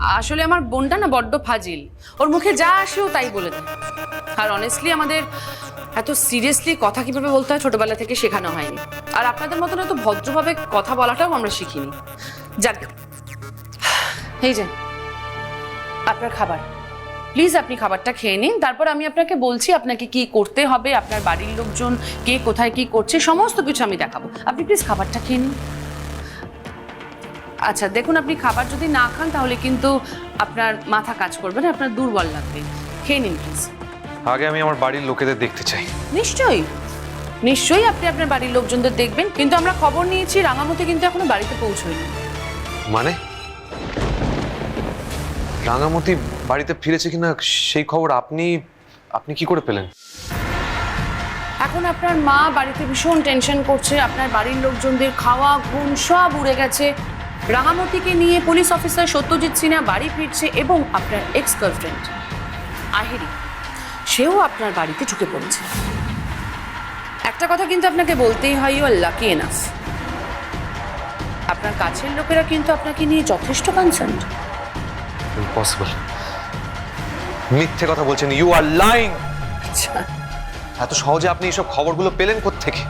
আসলে আমার বোনটা না বড্ড ফাজিল। ওর মুখে যা আসে ও তাই বলে দেয়। আর অনেস্টলি আমাদের এত সিরিয়াসলি কথা কীভাবে বলতে হয় ছোটবেলা থেকে শেখানো হয়নি। আর আপনাদের মতন এত ভদ্রভাবে কথা বলাটাও আমরা শিখিনি। যাক, এই যে, আপনার খাবার। প্লিজ আপনি খাবারটা খেয়ে নিন, তারপর আমি আপনাকে বলছি আপনাকে কি করতে হবে, আপনার বাড়ির লোকজন কে কোথায় কি করছে, সমস্ত কিছু আমি দেখাবো। আপনি প্লিজ খাবারটা খেয়ে নিন। আচ্ছা দেখুন আপনি খাবার যদি না খান তাহলে কিন্তু আপনার মাথা কাজ করবে না আপনার দুর্বল লাগবে। খেয়ে নিন প্লিজ আগে আমি আমার বাড়ির লোকেদের দেখতে চাই। নিশ্চয়ই। নিশ্চয়ই আপনি আপনার বাড়ির লোকজনদের দেখবেন কিন্তু আমরা খবর নিয়েছি রাঙামতি কিন্তু এখনও বাড়িতে পৌঁছয়নি। মানে? রাঙামতি বাড়িতে ফিরেছে কিনা সেই খবর আপনি আপনি কি করে পেলেন? এখন আপনার মা বাড়িতে ভীষণ টেনশন করছে আপনার বাড়ির লোকজনদের খাওয়া ঘুম সব উড়ে গেছে। রাঙামতিকে নিয়ে পুলিশ অফিসার সত্যজিৎ সিনহা বাড়ি ফিরছে এবং আপনার এক্স গার্লফ্রেন্ড আহিরি সেও আপনার বাড়িতে ঢুকে পড়েছে। একটা কথা কিন্তু আপনাকে বলতেই হয় ইউ আর লাকি এনাফ আপনার কাছের লোকেরা কিন্তু আপনাকে নিয়ে যথেষ্ট কনসার্ন ইম্পসিবল মিথ্যে কথা বলছেন ইউ আর লাইং আচ্ছা। এত সহজে আপনি এসব খবরগুলো পেলেন থেকে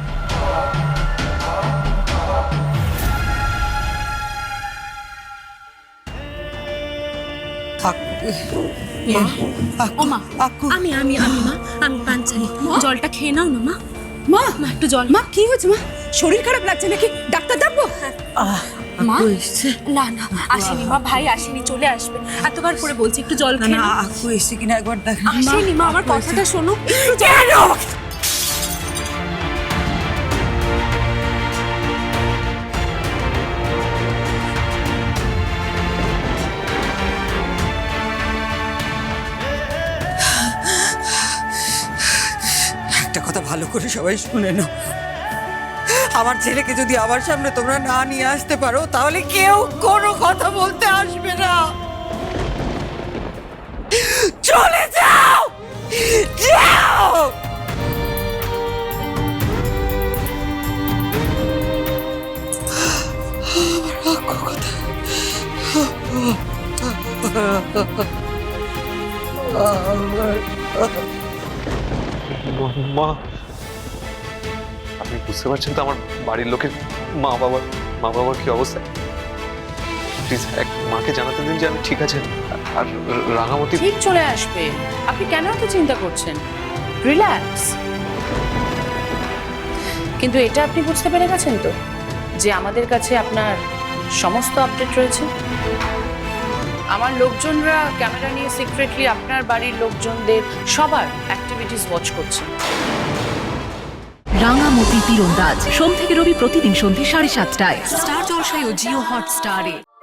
ও মা আমি আমি আমি মা আমি পাঞ্চালি জলটা খেয়ে নাও না মা। মা? মা একটু জল। মা কি হয়েছে মা? শরীর খারাপ লাগছে নাকি? ডাক্তার ডাকবো? মা? না না আসেনি মা ভাই আসেনি চলে আসবে। এতবার করে বলছি একটু জল খেয়ে না। আকু এসে কিনা একবার দেখ আসেনি মা আমার কথাটা শোনো কেন? একটা কথা ভালো করে সবাই শুনে নাও। আমার ছেলেকে যদি আমার সামনে তোমরা না নিয়ে আসতে পারো, তাহলে কেউ কোনো কথা বলতে আসবে না। চলে যাও! যাও! আমার আক্কু মা। আপনি বুঝতে পারছেন তো আমার বাড়ির লোকের মা বাবার মা বাবার কি অবস্থা? প্লিজ এক মাকে জানাতে দিন যে আমি ঠিক আছে। আর রাঙামতি ঠিক চলে আসবে। আপনি কেন এত চিন্তা করছেন? রিল্যাক্স কিন্তু এটা আপনি বুঝতে পেরে গেছেন তো, যে আমাদের কাছে আপনার সমস্ত আপডেট রয়েছে? আমার লোকজনরা ক্যামেরা নিয়ে সিক্রেটলি আপনার বাড়ির লোকজনদের সবার অ্যাক্টিভিটিস ওয়াচ করছে। রাঙামতি তীরন্দাজ। সোম থেকে রবি প্রতিদিন সন্ধ্যে সাড়ে সাতটায়। স্টার জলসায় ও জিও হটস্টারে।